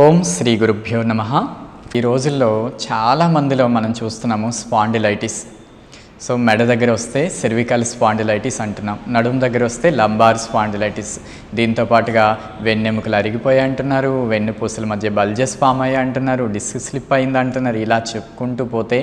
ఓం శ్రీ గురుభ్యో నమ. ఈ రోజుల్లో చాలా మందిలో మనం చూస్తున్నాము స్పాండిలైటిస్. సో మెడ దగ్గర వస్తే సెర్వికల్ స్పాండిలైటిస్ అంటున్నాం. నడుము దగ్గర వస్తే లంబార్ స్పాండిలైటిస్. దీంతో పాటుగా వెన్నెముకలు అరిగిపోయాయి అంటున్నారు వెన్నుపూసల మధ్య బల్జెస్ ఫామ్ అయ్యాయి అంటున్నారు డిస్క్ స్లిప్ అయింది అంటున్నారు. ఇలా చెప్పుకుంటూ పోతే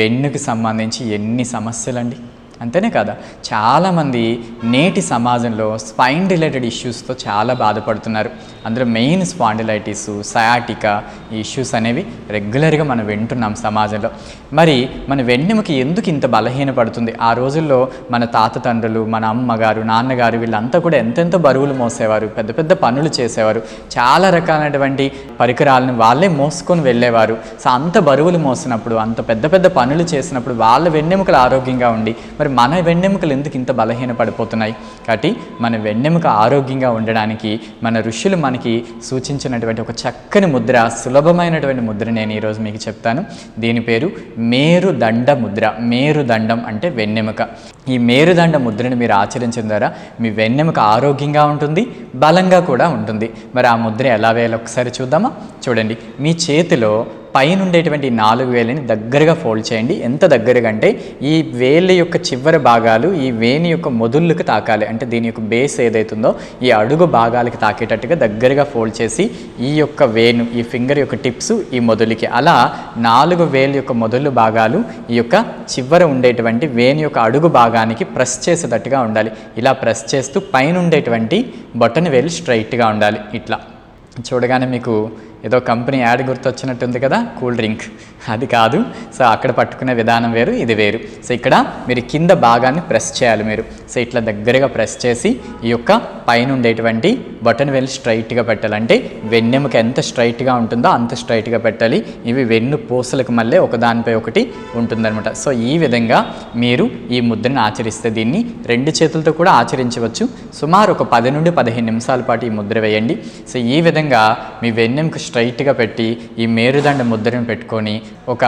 వెన్నుకి సంబంధించి ఎన్ని సమస్యలండి? అంతేనే కదా? చాలామంది నేటి సమాజంలో స్పైన్ రిలేటెడ్ ఇష్యూస్తో చాలా బాధపడుతున్నారు. అందులో మెయిన్ స్పాండిలైటిస్ సయాటికా ఈ ఇష్యూస్ అనేవి రెగ్యులర్గా మనం వింటున్నాం సమాజంలో. మరి మన వెన్నెముకి ఎందుకు ఇంత బలహీన పడుతుంది ఆ రోజుల్లో మన తాత తండ్రులు మన అమ్మగారు నాన్నగారు వీళ్ళంతా కూడా ఎంతెంత బరువులు మోసేవారు పెద్ద పెద్ద పనులు చేసేవారు చాలా రకాలైనటువంటి పరికరాలను వాళ్ళే మోసుకొని వెళ్ళేవారు. సో అంత బరువులు మోసినప్పుడు అంత పెద్ద పెద్ద పనులు చేసినప్పుడు వాళ్ళ వెన్నెముకలు ఆరోగ్యంగా ఉండి మరి మన వెన్నెముకలు ఎందుకు ఇంత బలహీన పడిపోతున్నాయి కాబట్టి మన వెన్నెముక ఆరోగ్యంగా ఉండడానికి మన ఋషులు మనకి సూచించినటువంటి ఒక చక్కని ముద్ర సులభమైనటువంటి ముద్ర నేను ఈరోజు మీకు చెప్తాను. దీని పేరు మేరుదండ ముద్ర. మేరుదండం అంటే వెన్నెముక. ఈ మేరుదండ ముద్రను మీరు ఆచరించిన ద్వారా మీ వెన్నెముక ఆరోగ్యంగా ఉంటుంది బలంగా కూడా ఉంటుంది. మరి ఆ ముద్ర ఎలా వేయాలో ఒకసారి చూద్దామా? చూడండి. మీ చేతిలో పైన ఉండేటువంటి నాలుగు వేలని దగ్గరగా ఫోల్డ్ చేయండి. ఎంత దగ్గరగా అంటే ఈ వేళ్ళ యొక్క చివరి భాగాలు ఈ వేని యొక్క మొదుళ్ళకు తాకాలి. అంటే దీని యొక్క బేస్ ఏదైతుందో ఈ అడుగు భాగాలకు తాకేటట్టుగా దగ్గరగా ఫోల్డ్ చేసి ఈ యొక్క వేను ఈ ఫింగర్ యొక్క టిప్స్ ఈ మొదలుకి. అలా నాలుగు వేలు యొక్క మొదలు భాగాలు ఈ యొక్క చివర ఉండేటువంటి వేను యొక్క అడుగు భాగానికి ప్రెస్ చేసేటట్టుగా ఉండాలి. ఇలా ప్రెస్ చేస్తూ పైన ఉండేటువంటి బటన్ వేలు స్ట్రైట్గా ఉండాలి. ఇట్లా. చూడగానే మీకు ఏదో కంపెనీ యాడ్ గుర్తొచ్చినట్టుంది కదా కూల్ డ్రింక్. అది కాదు. సో అక్కడ పట్టుకునే విధానం వేరు ఇది వేరు. సో ఇక్కడ మీరు కింద భాగాన్ని ప్రెస్ చేయాలి మీరు. సో ఇట్లా దగ్గరగా ప్రెస్ చేసి ఈ యొక్క పైన ఉండేటువంటి బటన్ వెళ్ళి స్ట్రైట్గా పెట్టాలి. అంటే వెన్నెముక ఎంత స్ట్రైట్గా ఉంటుందో అంత స్ట్రైట్గా పెట్టాలి. ఇవి వెన్ను పూసలకు మళ్ళీ ఒకదానిపై ఒకటి ఉంటుందన్నమాట. సో ఈ విధంగా మీరు ఈ ముద్రను ఆచరిస్తే దీన్ని రెండు చేతులతో కూడా ఆచరించవచ్చు. సుమారు ఒక పది నుండి పదిహేను నిమిషాల పాటు ఈ ముద్ర వేయండి. సో ఈ విధంగా మీ వెన్నెముక స్ట్రైట్గా పెట్టి ఈ మేరుదండ ముద్రను పెట్టుకొని ఒక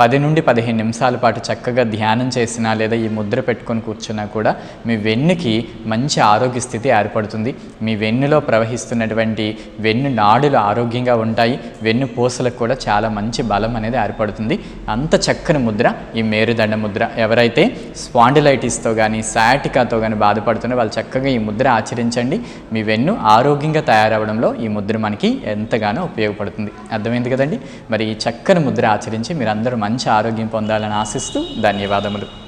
పది నుండి పదిహేను నిమిషాల పాటు చక్కగా ధ్యానం చేసినా లేదా ఈ ముద్ర పెట్టుకొని కూర్చున్నా కూడా మీ వెన్నుకి మంచి ఆరోగ్య స్థితి ఏర్పడుతుంది. మీ వెన్నులో ప్రవహిస్తున్నటువంటి వెన్ను నాడులు ఆరోగ్యంగా ఉంటాయి. వెన్ను పూసలకు కూడా చాలా మంచి బలం అనేది ఏర్పడుతుంది. అంత చక్కని ముద్ర ఈ మేరుదండ ముద్ర ఎవరైతే స్పాండిలైటిస్తో కానీ సాటికాతో కానీ బాధపడుతున్న వాళ్ళు చక్కగా ఈ ముద్ర ఆచరించండి. మీ వెన్ను ఆరోగ్యంగా తయారవడంలో ఈ ముద్ర మనకి ఎంతగానో ఉపయోగపడుతుంది. అర్థమైంది కదండి? మరి ఈ చక్కని ముద్ర ఆచరించి మీరందరూ మంచి ఆరోగ్యం పొందాలని ఆశిస్తూ ధన్యవాదములు.